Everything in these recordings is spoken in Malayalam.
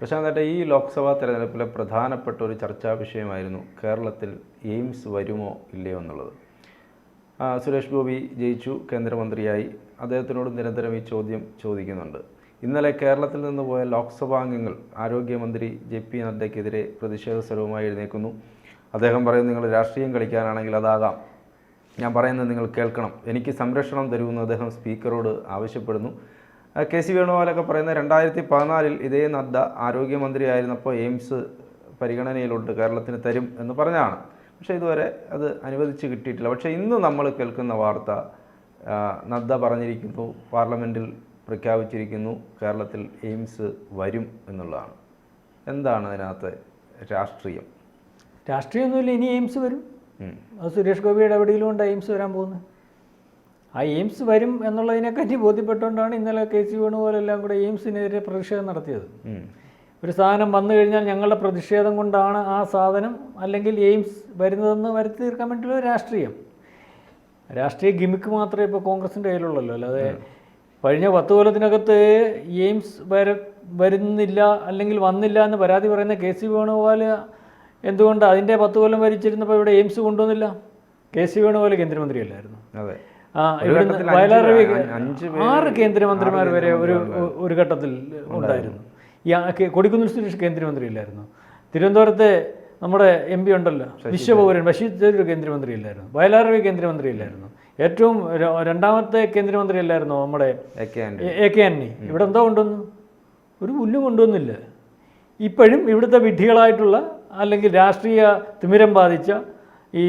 പ്രശാന്തേട്ട ഈ ലോക്സഭാ തെരഞ്ഞെടുപ്പിലെ പ്രധാനപ്പെട്ട ഒരു ചർച്ചാ വിഷയമായിരുന്നു കേരളത്തിൽ എയിംസ് വരുമോ ഇല്ലയോ എന്നുള്ളത്. സുരേഷ് ഗോപി ജയിച്ചു കേന്ദ്രമന്ത്രിയായി. അദ്ദേഹത്തിനോട് നിരന്തരം ഈ ചോദ്യം ചോദിക്കുന്നുണ്ട്. ഇന്നലെ കേരളത്തിൽ നിന്ന് പോയ ലോക്സഭാംഗങ്ങൾ ആരോഗ്യമന്ത്രി ജെ പി നദ്ദയ്ക്കെതിരെ പ്രതിഷേധ സ്വരവുമായി എഴുന്നേക്കുന്നു അദ്ദേഹം പറയും നിങ്ങൾ രാഷ്ട്രീയം കളിക്കാനാണെങ്കിൽ അതാകാം. ഞാൻ പറയുന്നത് നിങ്ങൾ കേൾക്കണം. എനിക്ക് സംരക്ഷണം തരുമെന്ന് അദ്ദേഹം സ്പീക്കറോട് ആവശ്യപ്പെടുന്നു. കെ സി വേണുഗോപാലൊക്കെ പറയുന്നത് രണ്ടായിരത്തി പതിനാലിൽ ഇതേ നദ്ദ ആരോഗ്യമന്ത്രിയായിരുന്നപ്പോൾ എയിംസ് പരിഗണനയിലുണ്ട് കേരളത്തിന് തരും എന്ന് പറഞ്ഞതാണ് പക്ഷേ ഇതുവരെ അത് അനുവദിച്ച് കിട്ടിയിട്ടില്ല. പക്ഷേ ഇന്ന് നമ്മൾ കേൾക്കുന്ന വാർത്ത നദ്ദ പറഞ്ഞിരിക്കുന്നു പാർലമെന്റിൽ പ്രഖ്യാപിച്ചിരിക്കുന്നു കേരളത്തിൽ എയിംസ് വരും എന്നുള്ളതാണ്. എന്താണ് അതിനകത്ത് രാഷ്ട്രീയം? രാഷ്ട്രീയമൊന്നുമില്ല ഇനി എയിംസ് വരും. അത് സുരേഷ് ഗോപിയുടെ എവിടെയെങ്കിലും കൊണ്ട് എയിംസ് വരാൻ പോകുന്നത് ആ എയിംസ് വരും എന്നുള്ളതിനെപ്പറ്റി ബോധ്യപ്പെട്ടുകൊണ്ടാണ് ഇന്നലെ കെ സി വേണുപോലെല്ലാം കൂടെ എയിംസിനെതിരെ പ്രതിഷേധം നടത്തിയത്. ഒരു സാധനം വന്നു കഴിഞ്ഞാൽ ഞങ്ങളുടെ പ്രതിഷേധം കൊണ്ടാണ് ആ സാധനം അല്ലെങ്കിൽ എയിംസ് വരുന്നതെന്ന് വരുത്തി തീർക്കാൻ വേണ്ടിയുള്ള രാഷ്ട്രീയം. രാഷ്ട്രീയ ഗിമിക്ക് മാത്രമേ ഇപ്പോൾ കോൺഗ്രസിന്റെ കയ്യിലുള്ളല്ലോ. അല്ലാതെ കഴിഞ്ഞ പത്ത് കൊല്ലത്തിനകത്ത് എയിംസ് വര വരുന്നില്ല അല്ലെങ്കിൽ വന്നില്ല എന്ന് പരാതി പറയുന്ന കെ സി വേണുഗോപാൽ എന്തുകൊണ്ട് അതിന്റെ പത്ത് കൊല്ലം ഭരിച്ചിരുന്നപ്പോൾ ഇവിടെ എയിംസ് കൊണ്ടുവന്നില്ല? കെ സി വേണുഗോപാൽ കേന്ദ്രമന്ത്രിയല്ലായിരുന്നു. അതെ. വയലാർ രവി ആറ് കേന്ദ്രമന്ത്രിമാർ വരെ ഒരു ഒരു ഘട്ടത്തിൽ ഉണ്ടായിരുന്നു. ഈ കൊടിക്കുന്നിൽ സുരേഷ് കേന്ദ്രമന്ത്രിയില്ലായിരുന്നു. തിരുവനന്തപുരത്തെ നമ്മുടെ എം പി ഉണ്ടല്ലോ വിശ്വപൗരൻ ബഷീർ കേന്ദ്രമന്ത്രി കേന്ദ്രമന്ത്രിയില്ലായിരുന്നു. വയലാർ രവി കേന്ദ്രമന്ത്രിയില്ലായിരുന്നു. ഏറ്റവും രണ്ടാമത്തെ കേന്ദ്രമന്ത്രി കേന്ദ്രമന്ത്രിയല്ലായിരുന്നു നമ്മുടെ എ കെ ആന്റണി. ഇവിടെ എന്താ കൊണ്ടുവന്നു? ഒരു പുല്ലും കൊണ്ടുവന്നില്ല. ഇപ്പോഴും ഇവിടുത്തെ വിഡ്ഢികളായിട്ടുള്ള അല്ലെങ്കിൽ രാഷ്ട്രീയ തിമിരം ബാധിച്ച ഈ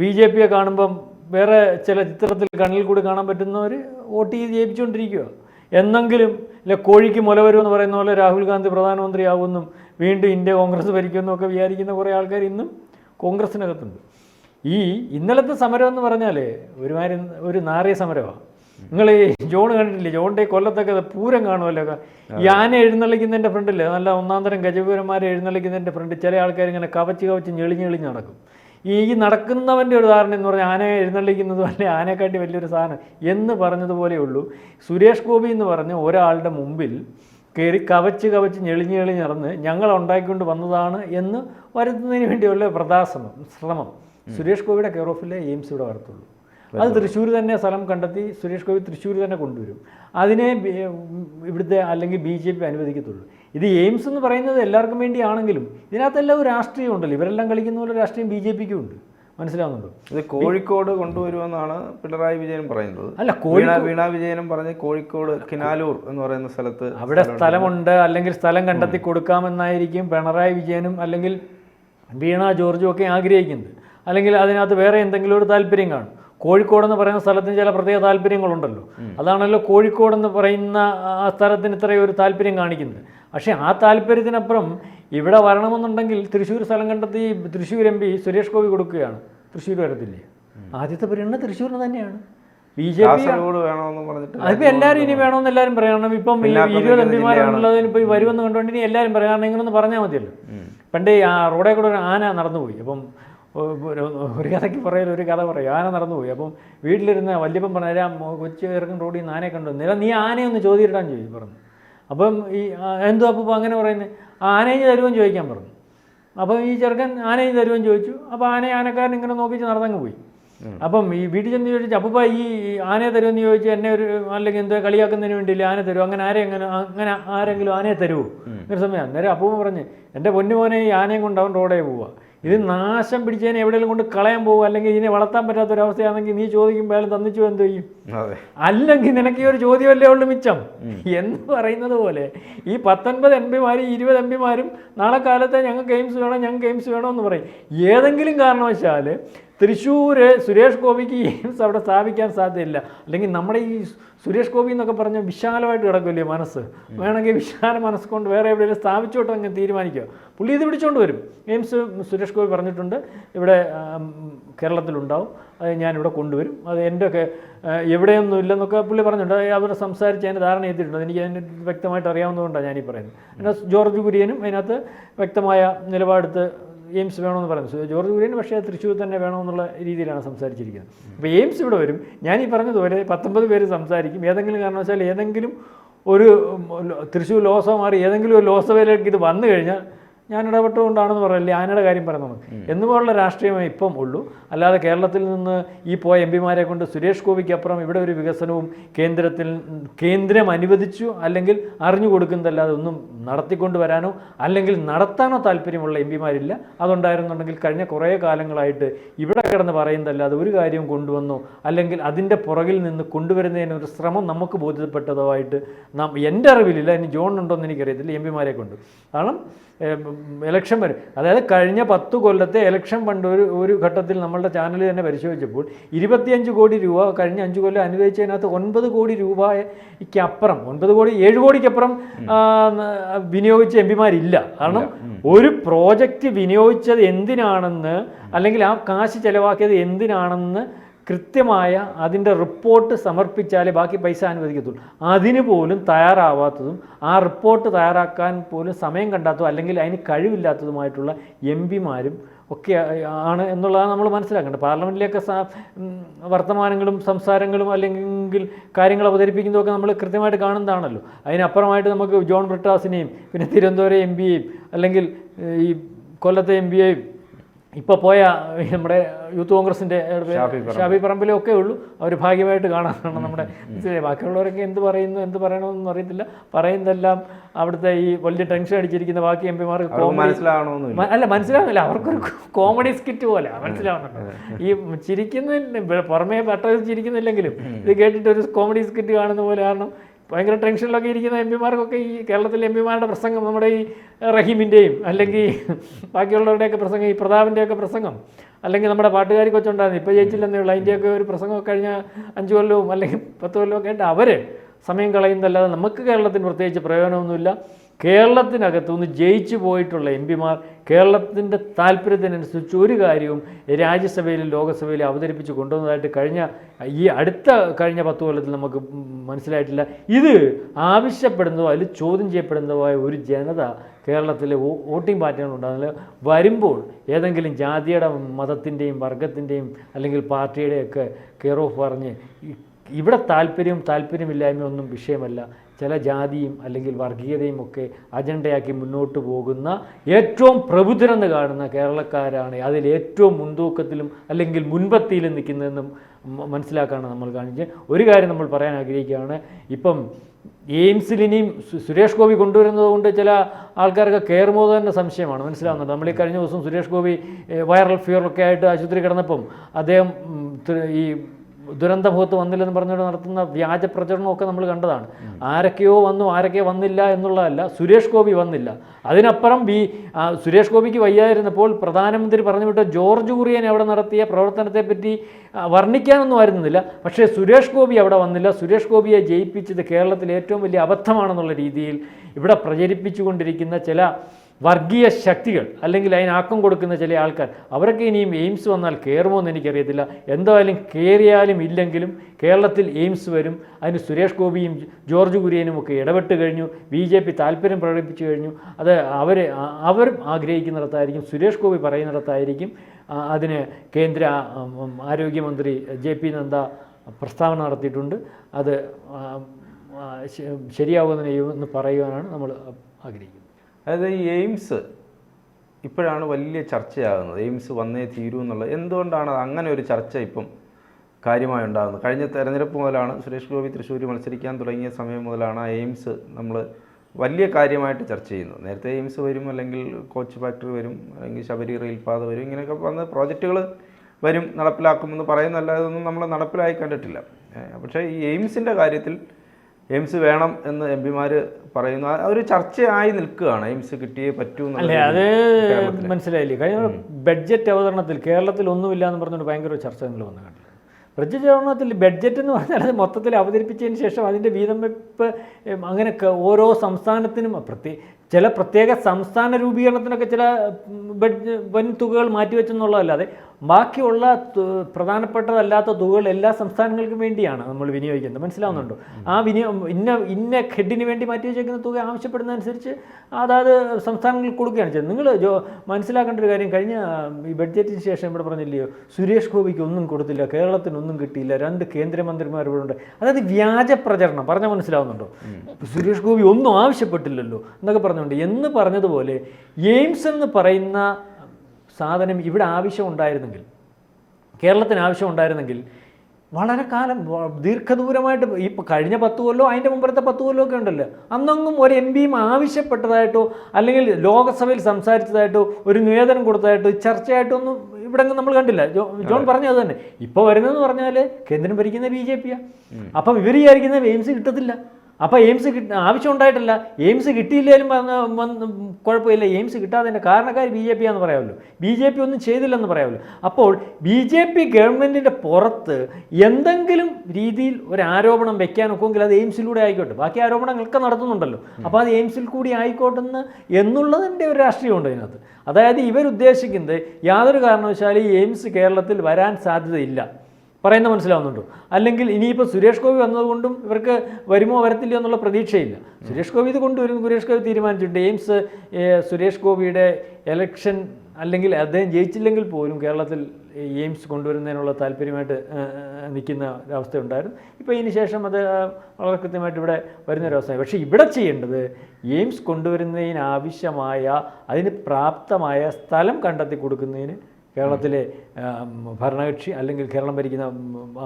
ബി ജെ പിയെ കാണുമ്പം വേറെ ചില ചിത്രത്തിൽ കണ്ണിൽ കൂടി കാണാൻ പറ്റുന്നവർ വോട്ട് ചെയ്ത് ജയിപ്പിച്ചുകൊണ്ടിരിക്കുക എന്നെങ്കിലും ഇല്ല കോഴിക്ക് മുല വരുമെന്ന് പറയുന്ന പോലെ രാഹുൽ ഗാന്ധി പ്രധാനമന്ത്രിയാവുമെന്നും വീണ്ടും ഇന്ത്യ കോൺഗ്രസ് ഭരിക്കുമെന്നും ഒക്കെ വിചാരിക്കുന്ന കുറേ ആൾക്കാർ ഇന്നും കോൺഗ്രസിനകത്തുണ്ട്. ഈ ഇന്നലത്തെ സമരം എന്ന് പറഞ്ഞാൽ ഒരുമാതിരി ഒരു നാറിയ സമരമാണ് നിങ്ങൾ ഈ ജോൺ കണ്ടിട്ടില്ലേ? ജോണിന്റെ കൊല്ലത്തൊക്കെ പൂരം കാണുമല്ലോ ഈ ആന എഴുന്നള്ളിക്കുന്നതിന്റെ ഫ്രണ്ടില്ലേ? നല്ല ഒന്നാം തരം ഗജപൂരന്മാരെ എഴുന്നള്ളിക്കുന്നതിന്റെ ഫ്രണ്ട്. ചില ആൾക്കാർ ഇങ്ങനെ കവച്ച് കവച്ച് ഞെളിഞ്ഞ് ഞെളിഞ്ഞ് നടക്കും. ഈ നടക്കുന്നവന്റെ ഒരു ധാരണ എന്ന് പറഞ്ഞാൽ ആനയെ എഴുന്നള്ളിക്കുന്നത് അല്ലെ? ആനയെക്കാട്ടി വലിയൊരു സാധനം എന്ന് പറഞ്ഞതുപോലെ ഉള്ളൂ. സുരേഷ് ഗോപി എന്ന് പറഞ്ഞ ഒരാളുടെ മുമ്പിൽ കയറി കവച്ച് കവച്ച് ഞെളിഞ്ഞ് ഞെളിഞ്ഞ് നടന്ന് ഞങ്ങൾ ഉണ്ടാക്കിക്കൊണ്ട് വന്നതാണ് എന്ന് വരുത്തുന്നതിന് വേണ്ടിയുള്ള പ്രദാസം ശ്രമം. സുരേഷ് ഗോപിയുടെ കെയർ ഓഫിലെ എയിംസ് ഇവിടെ വരത്തുള്ളൂ. അത് തൃശ്ശൂർ തന്നെ സ്ഥലം കണ്ടെത്തി സുരേഷ് ഗോപി തൃശ്ശൂർ തന്നെ കൊണ്ടുവരും. അതിനെ ഇവിടുത്തെ അല്ലെങ്കിൽ ബി ജെ പി അനുവദിക്കത്തുള്ളൂ. ഇത് എയിംസ് എന്ന് പറയുന്നത് എല്ലാവർക്കും വേണ്ടിയാണെങ്കിലും ഇതിനകത്തെല്ലാം ഒരു രാഷ്ട്രീയം ഉണ്ടല്ലോ. ഇവരെല്ലാം കളിക്കുന്ന പോലെ രാഷ്ട്രീയം ബി ജെ പിക്കും ഉണ്ട്. മനസ്സിലാവുന്നുണ്ടോ? ഇത് കോഴിക്കോട് കൊണ്ടുവരുമെന്നാണ് പിണറായി വിജയൻ പറയുന്നത്. അല്ല വീണ വീണ വിജയനും പറഞ്ഞ് കോഴിക്കോട് കിനാലൂർ എന്ന് പറയുന്ന സ്ഥലത്ത് അവിടെ സ്ഥലമുണ്ട്. അല്ലെങ്കിൽ സ്ഥലം കണ്ടെത്തി കൊടുക്കാമെന്നായിരിക്കും പിണറായി വിജയനും അല്ലെങ്കിൽ വീണ ജോർജും ഒക്കെ ആഗ്രഹിക്കുന്നത്. അല്ലെങ്കിൽ അതിനകത്ത് വേറെ എന്തെങ്കിലും ഒരു താല്പര്യം കാണും. കോഴിക്കോട് എന്ന് പറയുന്ന സ്ഥലത്തിന് ചില പ്രത്യേക താല്പര്യങ്ങളുണ്ടല്ലോ. അതാണല്ലോ കോഴിക്കോട് എന്ന് പറയുന്ന ആ സ്ഥലത്തിന് ഇത്രയും ഒരു താല്പര്യം കാണിക്കുന്നത്. പക്ഷേ ആ താല്പര്യത്തിനപ്പുറം ഇവിടെ വരണമെന്നുണ്ടെങ്കിൽ തൃശ്ശൂർ സ്ഥലം കണ്ടെത്തി തൃശ്ശൂർ എം പി സുരേഷ് ഗോപി കൊടുക്കുകയാണ്. തൃശ്ശൂർ വരത്തില്ലേ? ആദ്യത്തെ പരിഗണന തൃശ്ശൂരിന് തന്നെയാണ്. ബി ജെ പി അതിപ്പോൾ എല്ലാവരും ഇനി വേണമെന്ന് എല്ലാവരും പറയണം ഇപ്പം ഇരുപത് എം പിമാരാണുള്ളതിന് പിമാരുള്ളതിന് ഇപ്പോൾ വരുമെന്ന് കണ്ടുകൊണ്ട് ഇനി എല്ലാവരും പറയാം. നിങ്ങളൊന്ന് ഇങ്ങനൊന്ന് പറഞ്ഞാൽ മതിയല്ലോ. പണ്ട് ആ റോഡേ കൂടെ ഒരു ആന നടന്നുപോയി. അപ്പം ഒരു കഥയ്ക്ക് പറയൽ ഒരു കഥ പറയും. ആന നടന്നുപോയി. അപ്പം വീട്ടിലിരുന്ന് വല്യപ്പം പറഞ്ഞാൽ കൊച്ചു ചേർക്കൻ റോഡിൽ നിന്ന് ആനയെ കണ്ടു നില നീ ആനയൊന്ന് ചോദ്യമിടാൻ ചോദിച്ചു പറഞ്ഞു. അപ്പം ഈ എന്തോ അപ്പോൾ അങ്ങനെ പറയുന്നത് ആനയിഞ്ഞ് ആനയെ തരുമെന്ന് ചോദിക്കാൻ പറഞ്ഞു. അപ്പം ഈ ചെറുക്കൻ ആനയിഞ്ഞ് തരുമെന്ന് ചോദിച്ചു. അപ്പോൾ ആനയെ ആനക്കാരൻ ഇങ്ങനെ നോക്കിച്ച് നടന്നങ്ങ് പോയി. അപ്പം ഈ വീട്ടിൽ ചെന്ന് ചോദിച്ചു അപ്പൂപ്പ ഈ ആനയെ തരുമെന്ന് ചോദിച്ചു. എന്നെ ഒരു അല്ലെങ്കിൽ എന്തോ കളിയാക്കുന്നതിന് വേണ്ടിയില്ല ആന തരുമോ അങ്ങനെ ആരെ എങ്ങനെ അങ്ങനെ ആരെങ്കിലും ആനയെ തരുമോ ഇങ്ങനെ സമയം. അന്നേരം അപ്പൂപ്പ പറഞ്ഞ് എന്റെ പൊന്നു മോനെ ഈ ആനയും കൊണ്ട് അവൻ റോഡേ പോവുക ഇത് നാശം പിടിച്ചതിനെ എവിടെയെങ്കിലും കൊണ്ട് കളയാൻ പോകും അല്ലെങ്കിൽ ഇതിനെ വളർത്താൻ പറ്റാത്തൊരവസ്ഥയാണെങ്കിൽ നീ ചോദിക്കുമ്പോൾ അയാൾ തന്നിച്ചു എന്ത് ചെയ്യും? അല്ലെങ്കിൽ നിനക്ക് ഈ ഒരു ചോദ്യമല്ലേ ഉള്ളു മിച്ചം. എന്ന് പറയുന്നത് പോലെ ഈ പത്തൊൻപത് എം പിമാരും ഇരുപത് എം പിമാരും നാളെ കാലത്തെ ഞങ്ങൾക്ക് ഗെയിംസ് വേണം ഞങ്ങൾക്ക് ഗെയിംസ് വേണം എന്ന് പറയും. ഏതെങ്കിലും കാരണവശാൽ തൃശ്ശൂർ സുരേഷ് ഗോപിക്ക് എയിംസ് അവിടെ സ്ഥാപിക്കാൻ സാധ്യതയില്ല. അല്ലെങ്കിൽ നമ്മുടെ ഈ സുരേഷ് ഗോപി എന്നൊക്കെ പറഞ്ഞ വിശാലമായിട്ട് കിടക്കില്ലേ മനസ്സ്? വേണമെങ്കിൽ വിശാല മനസ്സ് കൊണ്ട് വേറെ എവിടെയെങ്കിലും സ്ഥാപിച്ചോട്ടോ അങ്ങനെ തീരുമാനിക്കുക. പുള്ളി ഇത് പിടിച്ചോണ്ട് വരും. എയിംസ് സുരേഷ് ഗോപി പറഞ്ഞിട്ടുണ്ട് ഇവിടെ കേരളത്തിലുണ്ടാവും. അത് ഞാനിവിടെ കൊണ്ടുവരും. അത് എന്റെ ഒക്കെ എവിടെയൊന്നും ഇല്ലെന്നൊക്കെ പുള്ളി പറഞ്ഞിട്ടുണ്ട്. അവർ സംസാരിച്ച് അതിന് ധാരണ എത്തിയിട്ടുണ്ട്. എനിക്ക് അതിന് വ്യക്തമായിട്ട് അറിയാവുന്നതുകൊണ്ടാണ് ഞാനീ പറയുന്നത്. എന്നാൽ ജോർജ് കുര്യനും അതിനകത്ത് വ്യക്തമായ നിലപാടെടുത്ത് എയിംസ് വേണമെന്ന് പറയുന്നത്. ജോർജ് കുര്യൻ പക്ഷേ തൃശ്ശൂർ തന്നെ വേണമെന്നുള്ള രീതിയിലാണ് സംസാരിച്ചിരിക്കുന്നത്. അപ്പോൾ എയിംസ് ഇവിടെ വരും. ഞാൻ ഈ പറഞ്ഞതുപോലെ പത്തൊമ്പത് പേര് സംസാരിക്കും. ഏതെങ്കിലും കാരണവശാൽ ഏതെങ്കിലും ഒരു തൃശ്ശൂർ ലോക്സഭ മാറി ഏതെങ്കിലും ഒരു ലോക്സഭയിലേക്ക് ഇത് വന്നു കഴിഞ്ഞാൽ ഞാൻ ഇടപെട്ടുകൊണ്ടാണെന്ന് പറയല്ലേ ആനയുടെ കാര്യം പറയുന്നത് എന്നുപോലുള്ള രാഷ്ട്രീയമേ ഇപ്പം ഉള്ളൂ. അല്ലാതെ കേരളത്തിൽ നിന്ന് ഈ പോയ എം പിമാരെ കൊണ്ട് സുരേഷ് ഗോപിക്ക് അപ്പുറം ഇവിടെ ഒരു വികസനവും കേന്ദ്രത്തിൽ കേന്ദ്രം അനുവദിച്ചു അല്ലെങ്കിൽ അറിഞ്ഞു കൊടുക്കുന്നതല്ലാതെ ഒന്നും നടത്തിക്കൊണ്ട് വരാനോ അല്ലെങ്കിൽ നടത്താനോ താല്പര്യമുള്ള എം പിമാരില്ല. അതുണ്ടായിരുന്നുണ്ടെങ്കിൽ കഴിഞ്ഞ കുറേ കാലങ്ങളായിട്ട് ഇവിടെ കിടന്ന് പറയുന്നതല്ലാതെ ഒരു കാര്യവും കൊണ്ടുവന്നോ അല്ലെങ്കിൽ അതിന്റെ പുറകിൽ നിന്ന് കൊണ്ടുവരുന്നതിന് ഒരു ശ്രമം നമുക്ക് ബോധ്യപ്പെട്ടതോ ആയിട്ട് നാം എന്റെ അറിവിലില്ല. ഇനി ജോൺ ഉണ്ടോ എന്ന് എനിക്കറിയത്തില്ല എം പിമാരെ കൊണ്ട്. കാരണം ഇലക്ഷൻ വരും. അതായത് കഴിഞ്ഞ പത്ത് കൊല്ലത്തെ ഇലക്ഷൻ ഫണ്ട് ഒരു ഒരു ഘട്ടത്തിൽ നമ്മളുടെ ചാനലിൽ തന്നെ പരിശോധിച്ചപ്പോൾ ഇരുപത്തിയഞ്ച് കോടി രൂപ കഴിഞ്ഞ അഞ്ച് കൊല്ലം അനുവദിച്ചതിനകത്ത് ഒൻപത് കോടി രൂപയ്ക്ക് അപ്പുറം ഒൻപത് കോടി ഏഴ് കോടിക്കപ്പുറം വിനിയോഗിച്ച എം പിമാരില്ല. കാരണം ഒരു പ്രോജക്റ്റ് വിനിയോഗിച്ചത് എന്തിനാണെന്ന് അല്ലെങ്കിൽ ആ കാശ് ചെലവാക്കിയത് എന്തിനാണെന്ന് കൃത്യമായ അതിന്റെ റിപ്പോർട്ട് സമർപ്പിച്ചാലേ ബാക്കി പൈസ അനുവദിക്കത്തുള്ളൂ. അതിന് പോലും തയ്യാറാവാത്തതും ആ റിപ്പോർട്ട് തയ്യാറാക്കാൻ പോലും സമയം കണ്ടാത്തതും അല്ലെങ്കിൽ അതിന് കഴിവില്ലാത്തതുമായിട്ടുള്ള എം പിമാരും ഒക്കെ ആണ് എന്നുള്ളതാണ് നമ്മൾ മനസ്സിലാക്കേണ്ടത്. പാർലമെന്റിലേക്ക് വർത്തമാനങ്ങളും സംസാരങ്ങളും അല്ലെങ്കിൽ കാര്യങ്ങൾ അവതരിപ്പിക്കുന്നതൊക്കെ നമ്മൾ കൃത്യമായിട്ട് കാണുന്നതാണല്ലോ. അതിനപ്പുറമായിട്ട് നമുക്ക് ജോൺ ബ്രിട്ടാസിനെയും പിന്നെ തിരുവനന്തപുരം എം പിയെയും അല്ലെങ്കിൽ ഈ കൊല്ലത്തെ എം പിയെയും ഇപ്പോൾ പോയ നമ്മുടെ യൂത്ത് കോൺഗ്രസിന്റെ. ഷാബി പറമ്പിലും ഒക്കെ ഉള്ളൂ. അവർ ഭാഗ്യമായിട്ട് കാണാനാണ് നമ്മുടെ ബാക്കിയുള്ളവരൊക്കെ എന്ത് പറയുന്നു എന്ത് പറയണമെന്നൊന്നും അറിയത്തില്ല. പറയുന്നതെല്ലാം അവിടുത്തെ ഈ വലിയ ടെൻഷൻ അടിച്ചിരിക്കുന്ന ബാക്കി എം പിമാർക്ക് മനസ്സിലാവണമെന്ന് അല്ല മനസ്സിലാവുന്നില്ല. അവർക്കൊരു കോമഡി സ്കിറ്റ് പോലെ മനസ്സിലാവുന്നുണ്ട്? ഈ ചിരിക്കുന്ന പുറമേ ബട്ടർ ചിരിക്കുന്നില്ലെങ്കിലും ഇത് കേട്ടിട്ട് ഒരു കോമഡി സ്കിറ്റ് കാണുന്ന പോലെ കാരണം ഭയങ്കര ടെൻഷനിലൊക്കെ ഇരിക്കുന്ന എം പിമാർക്കൊക്കെ ഈ കേരളത്തിലെ എം പിമാരുടെ പ്രസംഗം നമ്മുടെ ഈ റഹീമിന്റെയും അല്ലെങ്കിൽ ബാക്കിയുള്ളവരുടെയൊക്കെ പ്രസംഗം ഈ പ്രതാപിന്റെയൊക്കെ പ്രസംഗം അല്ലെങ്കിൽ നമ്മുടെ പാട്ടുകാരി കൊച്ചുണ്ടായിരുന്നു ഇപ്പോൾ ജയിച്ചില്ലെന്നേ ഉള്ളൂ. അതിന്റെയൊക്കെ ഒരു പ്രസംഗം കഴിഞ്ഞ അഞ്ച് കൊല്ലവും അല്ലെങ്കിൽ പത്ത് കൊല്ലവും ഒക്കെ ആയിട്ട് അവർ സമയം കളയുന്നതല്ലാതെ നമുക്ക് കേരളത്തിന് പ്രത്യേകിച്ച് പ്രയോജനമൊന്നുമില്ല. കേരളത്തിനകത്തുനിന്ന് ജയിച്ചു പോയിട്ടുള്ള എം പിമാർ കേരളത്തിന്റെ താല്പര്യത്തിനനുസരിച്ച് ഒരു കാര്യവും രാജ്യസഭയിലും ലോകസഭയിലും അവതരിപ്പിച്ച് കൊണ്ടുവന്നതായിട്ട് കഴിഞ്ഞ ഈ അടുത്ത കഴിഞ്ഞ പത്ത് കൊല്ലത്തിൽ നമുക്ക് മനസ്സിലായിട്ടില്ല. ഇത് ആവശ്യപ്പെടുന്നതോ അതിൽ ചോദ്യം ചെയ്യപ്പെടുന്നതോ ആയ ഒരു ജനത കേരളത്തിലെ വോട്ടിംഗ് പാറ്റേൺ ഉണ്ടാകുന്നത് വരുമ്പോൾ ഏതെങ്കിലും ജാതിയുടെ മതത്തിന്റെയും വർഗത്തിന്റെയും അല്ലെങ്കിൽ പാർട്ടിയുടെയൊക്കെ കെയർ ഓഫ് പറഞ്ഞ് ഇവിടെ താല്പര്യവും താല്പര്യമില്ലായ്മയൊന്നും വിഷയമല്ല. ചില ജാതിയും അല്ലെങ്കിൽ വർഗീയതയും ഒക്കെ അജണ്ടയാക്കി മുന്നോട്ട് പോകുന്ന ഏറ്റവും പ്രബുദ്ധരെന്ന് കാണുന്ന കേരളക്കാരാണ് അതിൽ ഏറ്റവും മുൻതൂക്കത്തിലും അല്ലെങ്കിൽ മുൻപത്തിയിലും നിൽക്കുന്നതെന്നും മനസ്സിലാക്കാണ് നമ്മൾ കാണിച്ചത്. ഒരു കാര്യം നമ്മൾ പറയാൻ ആഗ്രഹിക്കുകയാണ്. ഇപ്പം എയിംസിൽ ഇനിയും സുരേഷ് ഗോപി കൊണ്ടുവരുന്നത് കൊണ്ട് ചില ആൾക്കാർക്ക് കയറുമോ തന്നെ സംശയമാണ്. മനസ്സിലാവുന്നത് നമ്മൾ ഈ കഴിഞ്ഞ ദിവസം സുരേഷ് ഗോപി വൈറൽ ഫീവറൊക്കെ ആയിട്ട് ആശുപത്രി കിടന്നപ്പം അദ്ദേഹം ഈ ദുരന്തമുഖത്ത് വന്നില്ലെന്ന് പറഞ്ഞുകൊണ്ട് നടത്തുന്ന വ്യാജ പ്രചരണമൊക്കെ നമ്മൾ കണ്ടതാണ്. ആരൊക്കെയോ വന്നു ആരൊക്കെയോ വന്നില്ല എന്നുള്ളതല്ല സുരേഷ് ഗോപി വന്നില്ല. അതിനപ്പുറം ബി സുരേഷ് ഗോപിക്ക് വയ്യായിരുന്നപ്പോൾ പ്രധാനമന്ത്രി പറഞ്ഞു വിട്ട ജോർജ് കുര്യൻ അവിടെ നടത്തിയ പ്രവർത്തനത്തെപ്പറ്റി വർണിക്കാനൊന്നും ആയിരുന്നില്ല. പക്ഷേ സുരേഷ് ഗോപി അവിടെ വന്നില്ല. സുരേഷ് ഗോപിയെ ജയിപ്പിച്ചത് കേരളത്തിലെ ഏറ്റവും വലിയ അബദ്ധമാണെന്നുള്ള രീതിയിൽ ഇവിടെ പ്രചരിപ്പിച്ചുകൊണ്ടിരിക്കുന്ന ചില വർഗീയ ശക്തികൾ അല്ലെങ്കിൽ അതിനാക്കം കൊടുക്കുന്ന ചില ആൾക്കാർ അവരൊക്കെ ഇനിയും എയിംസ് വന്നാൽ കയറുമോ എന്ന് എനിക്കറിയത്തില്ല. എന്തായാലും കയറിയാലും ഇല്ലെങ്കിലും കേരളത്തിൽ എയിംസ് വരും. അതിന് സുരേഷ് ഗോപിയും ജോർജ് കുര്യനും ഒക്കെ ഇടപെട്ട് കഴിഞ്ഞു. ബി ജെ പി താല്പര്യം പ്രകടിപ്പിച്ചു കഴിഞ്ഞു. അത് അവർ അവരും ആഗ്രഹിക്കുന്നിടത്തായിരിക്കും. സുരേഷ് ഗോപി പറയുന്നിടത്തായിരിക്കും. അതിന് കേന്ദ്ര ആരോഗ്യമന്ത്രി ജെ പി നദ്ദ പ്രസ്താവന നടത്തിയിട്ടുണ്ട്. അത് ശരിയാവുന്നതിനെയോ എന്ന് പറയുവാനാണ് നമ്മൾ ആഗ്രഹിക്കുന്നത്. അതായത് ഈ എയിംസ് ഇപ്പോഴാണ് വലിയ ചർച്ചയാകുന്നത്. എയിംസ് വന്നേ തീരൂ എന്നുള്ളത്. എന്തുകൊണ്ടാണ് അങ്ങനെ ഒരു ചർച്ച ഇപ്പം കാര്യമായി ഉണ്ടാകുന്നത്? കഴിഞ്ഞ തെരഞ്ഞെടുപ്പ് മുതലാണ് സുരേഷ് ഗോപി തൃശ്ശൂർ മത്സരിക്കാൻ തുടങ്ങിയ സമയം മുതലാണ് ആ എയിംസ് നമ്മൾ വലിയ കാര്യമായിട്ട് ചർച്ച ചെയ്യുന്നത്. നേരത്തെ എയിംസ് വരും അല്ലെങ്കിൽ കോച്ച് ഫാക്ടറി വരും അല്ലെങ്കിൽ ശബരി റെയിൽപാത വരും ഇങ്ങനെയൊക്കെ വന്ന് പ്രോജക്റ്റുകൾ വരും നടപ്പിലാക്കുമെന്ന് പറയുന്നല്ല ഒന്നും നമ്മൾ നടപ്പിലായി കണ്ടിട്ടില്ല. പക്ഷേ ഈ എയിംസിന്റെ കാര്യത്തിൽ എയിംസ് വേണം എന്ന് എം പിമാർ പറയുന്നു. ഒരു ചർച്ചയായി നിൽക്കുകയാണ്. എയിംസ് കിട്ടിയേ പറ്റൂ അല്ലേ അത് മനസ്സിലായില്ലേ? കഴിഞ്ഞ ബഡ്ജറ്റ് അവതരണത്തിൽ കേരളത്തിൽ ഒന്നുമില്ല എന്ന് പറഞ്ഞുകൊണ്ട് ഭയങ്കര ഒരു ചർച്ച നിങ്ങൾ വന്നു കണ്ടില്ല ബഡ്ജറ്റ് അവതരണത്തിൽ ബഡ്ജറ്റ് എന്ന് പറഞ്ഞാൽ അത് മൊത്തത്തിൽ അവതരിപ്പിച്ചതിന് ശേഷം അതിന്റെ വീതം വെപ്പ് അങ്ങനെ ഓരോ സംസ്ഥാനത്തിനും പ്രത്യേക ചില പ്രത്യേക സംസ്ഥാന രൂപീകരണത്തിനൊക്കെ ചില ഉം, വൻ തുകകൾ മാറ്റിവെച്ചെന്നുള്ളതല്ലാതെ ബാക്കിയുള്ള പ്രധാനപ്പെട്ടതല്ലാത്ത തുകകൾ എല്ലാ സംസ്ഥാനങ്ങൾക്കും വേണ്ടിയാണ് നമ്മൾ വിനിയോഗിക്കുന്നത്. മനസ്സിലാവുന്നുണ്ടോ? ആ വിനിയോഗം ഇന്ന ഇന്ന ഹെഡിന് വേണ്ടി മാറ്റി വെച്ചേക്കുന്ന തുക ആവശ്യപ്പെടുന്നതനുസരിച്ച് അതാത് സംസ്ഥാനങ്ങൾക്ക് കൊടുക്കുകയാണ് ചെയ്യുന്നത്. നിങ്ങൾ ജോ മനസ്സിലാക്കേണ്ട ഒരു കാര്യം കഴിഞ്ഞ ഈ ബഡ്ജറ്റിന് ശേഷം ഇവിടെ പറഞ്ഞില്ലയോ? സുരേഷ് ഗോപിക്ക് ഒന്നും കൊടുത്തില്ല കേരളത്തിന് ഒന്നും കിട്ടിയില്ല രണ്ട് കേന്ദ്രമന്ത്രിമാർ ഇവിടെ ഉണ്ട്. അതായത് വ്യാജ പ്രചരണം പറഞ്ഞാൽ മനസ്സിലാവുന്നുണ്ടോ? സുരേഷ് ഗോപി ഒന്നും ആവശ്യപ്പെട്ടില്ലല്ലോ എന്നൊക്കെ പറഞ്ഞുകൊണ്ട് എന്ന് പറഞ്ഞതുപോലെ എയിംസ് എന്ന് പറയുന്ന സാധനം ഇവിടെ ആവശ്യമുണ്ടായിരുന്നെങ്കിൽ കേരളത്തിന് ആവശ്യമുണ്ടായിരുന്നെങ്കിൽ വളരെ കാലം ദീർഘദൂരമായിട്ട് ഇപ്പോൾ കഴിഞ്ഞ പത്ത് കൊല്ലോ അതിന്റെ മുമ്പത്തെ പത്ത് കൊല്ലോ ഒക്കെ ഉണ്ടല്ലോ. അന്നൊന്നും ഒരു എം പിയും ആവശ്യപ്പെട്ടതായിട്ടോ അല്ലെങ്കിൽ ലോകസഭയിൽ സംസാരിച്ചതായിട്ടോ ഒരു നിവേദനം കൊടുത്തതായിട്ടോ ചർച്ചയായിട്ടോ ഒന്നും ഇവിടെ നമ്മൾ കണ്ടില്ല. ജോൺ ജോൺ പറഞ്ഞത് തന്നെ. ഇപ്പോൾ വരുന്നതെന്ന് പറഞ്ഞാൽ കേന്ദ്രം ഭരിക്കുന്ന ബി ജെ പിയാണ് അപ്പം ഇവർ വിചാരിക്കുന്ന എയിംസ് കിട്ടത്തില്ല. അപ്പോൾ എയിംസ് കിട്ട ആവശ്യം ഉണ്ടായിട്ടില്ല എയിംസ് കിട്ടിയില്ലേലും കുഴപ്പമില്ല. എയിംസ് കിട്ടാതിന്റെ കാരണക്കാർ ബി ജെ പി ആണെന്ന് പറയാമല്ലോ. ബി ജെ പി ഒന്നും ചെയ്തില്ലെന്ന് പറയാമല്ലോ. അപ്പോൾ ബി ജെ പി ഗവൺമെന്റിന്റെ പുറത്ത് എന്തെങ്കിലും രീതിയിൽ ഒരു ആരോപണം വെക്കാൻ വെക്കാനൊക്കെങ്കിൽ അത് എയിംസിലൂടെ ആയിക്കോട്ടെ. ബാക്കി ആരോപണങ്ങളൊക്കെ നടത്തുന്നുണ്ടല്ലോ. അപ്പോൾ അത് എയിംസിൽ കൂടി ആയിക്കോട്ടെന്ന് എന്നുള്ളതിന്റെ ഒരു രാഷ്ട്രീയമുണ്ട് ഇതിനകത്ത് അതായത് ഇവരുദ്ദേശിക്കുന്നത് യാതൊരു കാരണവശാലും എയിംസ് കേരളത്തിൽ വരാൻ സാധ്യതയില്ല. പറയുന്നത് മനസ്സിലാവുന്നുണ്ടോ. അല്ലെങ്കിൽ ഇനിയിപ്പോൾ സുരേഷ് ഗോപി വന്നതുകൊണ്ടും ഇവർക്ക് വരുമോ വരത്തില്ലയോ എന്നുള്ള പ്രതീക്ഷയില്ല. സുരേഷ് ഗോപി ഇത് കൊണ്ടുവരും സുരേഷ് ഗോപി തീരുമാനിച്ചിട്ടുണ്ട്. എയിംസ് സുരേഷ് ഗോപിയുടെ എലക്ഷൻ അല്ലെങ്കിൽ അദ്ദേഹം ജയിച്ചില്ലെങ്കിൽ പോലും കേരളത്തിൽ എയിംസ് കൊണ്ടുവരുന്നതിനുള്ള താല്പര്യമായിട്ട് നിൽക്കുന്ന ഒരവസ്ഥയുണ്ടായിരുന്നു. ഇപ്പോൾ ഇതിന് ശേഷം അത് വളരെ കൃത്യമായിട്ട് ഇവിടെ വരുന്നൊരവസ്ഥയാണ് പക്ഷേ ഇവിടെ ചെയ്യേണ്ടത് എയിംസ് കൊണ്ടുവരുന്നതിനാവശ്യമായ അതിന് പ്രാപ്തമായ സ്ഥലം കണ്ടെത്തി കൊടുക്കുന്നതിന് കേരളത്തിലെ ഭരണകക്ഷി അല്ലെങ്കിൽ കേരളം ഭരിക്കുന്ന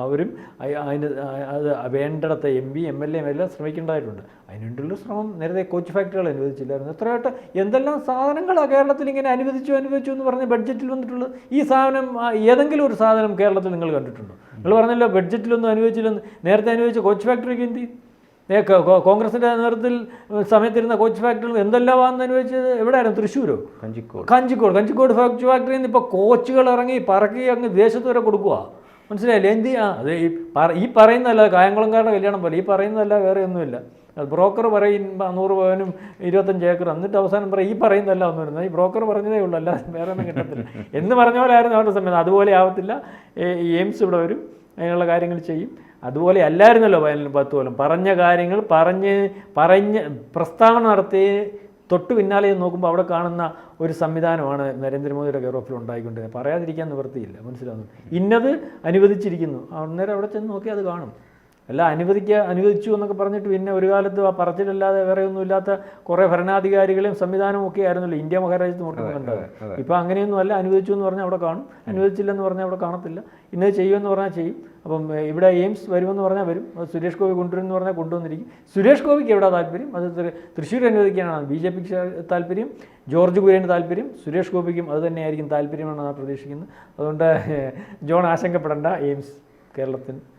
അവരും അതിന് അത് വേണ്ടടത്ത M P M L A എല്ലാം ശ്രമിക്കേണ്ടതായിട്ടുണ്ട്. അതിനുവേണ്ടിയുള്ള ശ്രമം. നേരത്തെ കോച്ച് ഫാക്ടറികൾ അനുവദിച്ചില്ലായിരുന്നു. എത്രയായിട്ട് എന്തെല്ലാം സാധനങ്ങളാണ് കേരളത്തിൽ ഇങ്ങനെ അനുവദിച്ചു അനുവദിച്ചു എന്ന് പറഞ്ഞ് ബഡ്ജറ്റിൽ വന്നിട്ടുള്ളത്? ഈ സാധനം ഏതെങ്കിലും ഒരു സാധനം കേരളത്തിൽ നിങ്ങൾ കണ്ടിട്ടുണ്ടോ? നിങ്ങൾ പറഞ്ഞല്ലോ ബഡ്ജറ്റിലൊന്നും അനുവദിച്ചില്ലെന്ന്. നേരത്തെ അനുവദിച്ച കോച്ച് ഫാക്ടറിക്ക് എന്ത് ചെയ്യും? കോൺഗ്രസിന്റെ നേതൃത്വത്തിൽ സമയത്തിരുന്ന കോച്ച് ഫാക്ടറികൾ എന്തെല്ലാം അനുഭവിച്ചത്? എവിടെയായിരുന്നു? തൃശ്ശൂരോ? കഞ്ചിക്കോട്. കഞ്ചിക്കോട്. കഞ്ചിക്കോട് ഫാക്ടറി ഫാക്ടറിയിൽ നിന്ന് ഇപ്പോൾ കോച്ചുകൾ ഇറങ്ങി പറക്കി അങ്ങ് ദേശത്ത് വരെ കൊടുക്കുക മനസ്സിലായില്ലേ? എന്ത് ആ അത് ഈ പറ ഈ പറയുന്നതല്ല കായംകുളംകാരുടെ കല്യാണം പോലെ. ഈ പറയുന്നതല്ല വേറെ ഒന്നുമില്ല. ബ്രോക്കർ പറയും നൂറ് പവനും ഇരുപത്തഞ്ച് ഏക്കർ എന്നിട്ട് അവസാനം പറയും ഈ പറയുന്നതല്ല ഒന്നും വരുന്നത്. ഈ ബ്രോക്കർ പറഞ്ഞതേ ഉള്ളൂ. അല്ല വേറെ ഒന്നും കിട്ടത്തില്ല. എന്ന് പറഞ്ഞ പോലെ ആയിരുന്നു അവരുടെ സമയത്ത് അതുപോലെ ആവത്തില്ല. ഈ എയിംസ് ഇവിടെ വരും. അങ്ങനെയുള്ള കാര്യങ്ങൾ ചെയ്യും. അതുപോലെ അല്ലായിരുന്നല്ലോ പതിനെങ്കിലും പത്ത് കൊല്ലം പറഞ്ഞ കാര്യങ്ങൾ പറഞ്ഞ് പറഞ്ഞ് പ്രസ്താവന നടത്തി തൊട്ട് പിന്നാലെ നോക്കുമ്പോൾ അവിടെ കാണുന്ന ഒരു സംവിധാനമാണ് നരേന്ദ്രമോദിയുടെ കേരളത്തിൽ ഉണ്ടായിക്കൊണ്ടിരുന്നത്. പറയാതിരിക്കാൻ നിവൃത്തിയില്ല. മനസ്സിലാവുന്നു. ഇന്നത് അനുവദിച്ചിരിക്കുന്നു. അന്നേരം അവിടെ ചെന്ന് നോക്കി അത് കാണും. അല്ല അനുവദിക്കുക അനുവദിച്ചു എന്നൊക്കെ പറഞ്ഞിട്ട് പിന്നെ ഒരു കാലത്ത് ആ പറച്ചിലല്ലാതെ വേറെ ഒന്നുമില്ലാത്ത കുറേ ഭരണാധികാരികളെയും സംവിധാനവും ഒക്കെ ആയിരുന്നല്ലോ ഇന്ത്യ മഹാരാജ്യത്ത് കണ്ടത് ഇപ്പം അങ്ങനെയൊന്നും അല്ല അനുവദിച്ചു എന്ന് പറഞ്ഞാൽ അവിടെ കാണും. അനുവദിച്ചില്ലെന്ന് പറഞ്ഞാൽ അവിടെ കാണത്തില്ല. ഇന്നത് ചെയ്യുമെന്ന് പറഞ്ഞാൽ ചെയ്യും. അപ്പം ഇവിടെ എയിംസ് വരുമെന്ന് പറഞ്ഞാൽ വരും. അത് സുരേഷ് ഗോപി കൊണ്ടുവരുമെന്ന് പറഞ്ഞാൽ കൊണ്ടുവന്നിരിക്കും. സുരേഷ് ഗോപിക്ക് എവിടെ താല്പര്യം? അത് തൃശ്ശൂർ അനുവദിക്കാനാണ്. ബി ജെ പിക്ക് താല്പര്യം. ജോർജ് കുര്യന് താല്പര്യം. സുരേഷ് ഗോപിക്കും അത് തന്നെയായിരിക്കും താല്പര്യമാണ് ഞാൻ പ്രതീക്ഷിക്കുന്നത്. അതുകൊണ്ട് ജോൺ ആശങ്കപ്പെടേണ്ട എയിംസ് കേരളത്തിന്.